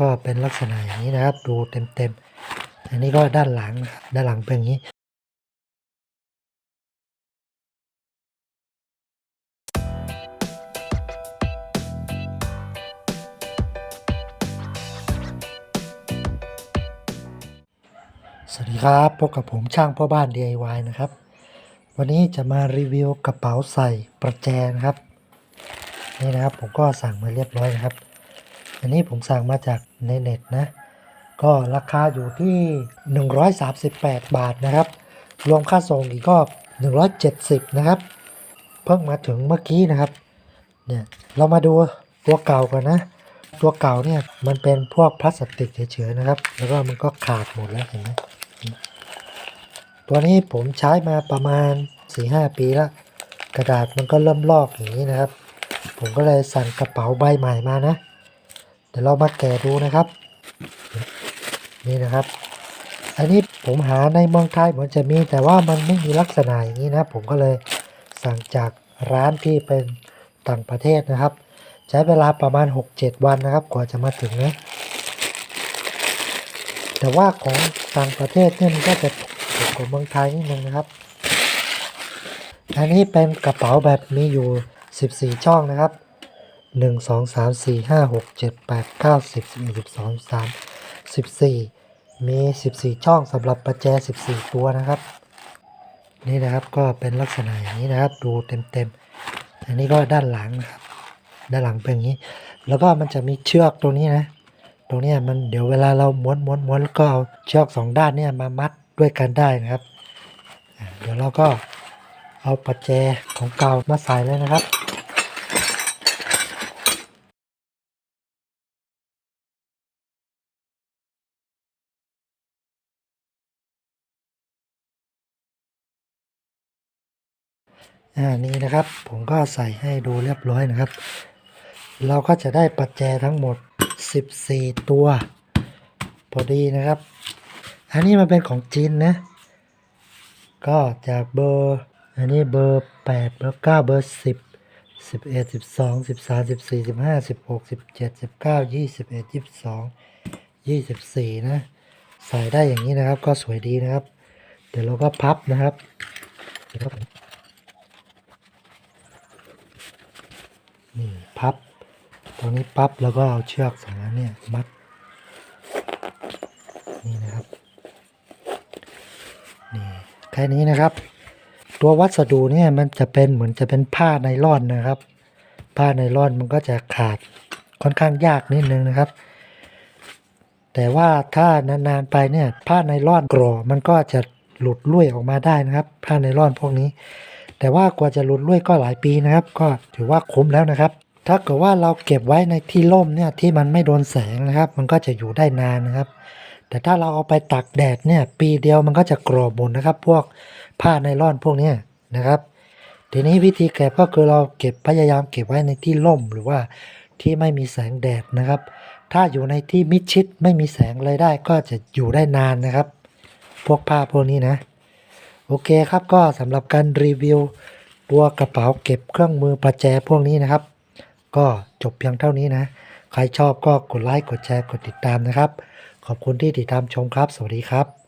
ก็เป็นลักษณะอย่างนี้นะครับ ดูเต็มๆ อันนี้ก็ด้านหลังนะครับด้านหลังเป็นอย่างนี้สวัสดีครับพบกับผมช่างพ่อบ้าน DIY นะครับ วันนี้จะมารีวิวกระเป๋าใส่ประแจนะครับ นี่นะครับผมก็สั่งมาเรียบร้อยนะครับ อันนี้ผมสั่งมาจากในเน็ตนะ ก็ราคาอยู่ที่ 138 บาทนะครับ รวมค่าส่งอีกก็ 170 นะครับ เพิ่งมาถึงเมื่อกี้นะครับ เนี่ยเรามาดูตัวเก่าก่อนนะ ตัวเก่าเนี่ยมันเป็นพวกพลาสติกเฉยๆนะครับ แล้วก็มันก็ขาดหมดแล้วเห็นไหมตัวนี้ผมใช้มาประมาณ 4-5 ปีแล้ว กระดาษมันก็เริ่มลอกอย่างนี้นะครับ ผมก็เลยสั่งกระเป๋าใบใหม่มานะ เดี๋ยวเรามาแกะดูนะครับ นี่นะครับ อันนี้ผมหาในเมืองไทยเหมือนจะมีแต่ว่ามันไม่มีลักษณะอย่างนี้นะ ผมก็เลยสั่งจากร้านที่เป็นต่างประเทศนะครับ ใช้เวลาประมาณ 6-7 วันนะครับ กว่าจะมาถึงนะแต่ว่าของต่างประเทศเนี่ยมันก็จะถูกกว่าเมืองไทยนิดนึงนะครับ อันนี้เป็นกระเป๋าแบบมีอยู่ 14 ช่องนะครับ 1 2 3 4 5 6 7 8 9 10 11 12 13 14มี14ช่องสำหรับประแจ14ตัวนะครับ นี่นะครับก็เป็นลักษณะอย่างนี้นะครับ ดูเต็มๆอันนี้ก็ด้านหลังนะครับ ด้านหลังเป็นอย่างนี้ แล้วก็มันจะมีเชือกตรงนี้นะ ตรงนี้มันเดี๋ยวเวลาเราม้วนม้วนม้วนแล้วก็เอาเชือกสองด้านเนี่ยมามัดด้วยกันได้นะครับ เดี๋ยวเราก็เอาปัจแจของเก่ามาใส่เลยนะครับ อ่านี่นะครับ ผมก็ใส่ให้ดูเรียบร้อยนะครับ เราก็จะได้ปัจแจทั้งหมด 14 ตัว พอดีนะครับ อันนี้มันเป็นของจีนนะ ก็จากเบอร์ อันนี้เบอร์ 8 เบอร์ 9 เบอร์ 10 11 12 13 14 15 16 17 19 21 22 24 นะ ใส่ได้อย่างนี้นะครับ ก็สวยดีนะครับ เดี๋ยวเราก็พับนะครับเดี๋ยวครับผมนี่พับ ตรงนี้ปั๊บแล้วก็เอาเชือกสองอันเนี่ยมัดนี่นะครับนี่แค่นี้นะครับ ตัววัสดุเนี่ยมันจะเป็นเหมือนจะเป็นผ้าไนล่อนนะครับ ผ้าไนล่อนมันก็จะขาดค่อนข้างยากนิดนึงนะครับ แต่ว่าถ้านานๆไปเนี่ยผ้าไนล่อนกรอมันก็จะหลุดลุ่ยออกมาได้นะครับ ผ้าไนล่อนพวกนี้ แต่ว่ากว่าจะหลุดลุ่ยก็หลายปีนะครับ ก็ถือว่าคุ้มแล้วนะครับ ถ้าเกิดว่าเราเก็บไว้ในที่ร่มเนี่ยที่มันไม่โดนแสงนะครับ มันก็จะอยู่ได้นานนะครับ แต่ถ้าเราเอาไปตากแดดเนี่ยปีเดียวมันก็จะกรอบหมดนะครับ พวกผ้าไนล่อนพวกนี้นะครับ ทีนี้วิธีเก็บก็คือเราเก็บพยายามเก็บไว้ในที่ร่มหรือว่าที่ไม่มีแสงแดดนะครับ ถ้าอยู่ในที่มิดชิดไม่มีแสงเลยได้ ก็จะอยู่ได้นานนะครับ พวกผ้าพวกนี้นะ โอเคครับก็สำหรับการรีวิว ตัวกระเป๋าเก็บเครื่องมือประแจพวกนี้นะครับ ก็จบเพียงเท่านี้นะ ใครชอบก็กดไลค์กดแชร์กดติดตามนะครับ ขอบคุณที่ติดตามชมครับ สวัสดีครับ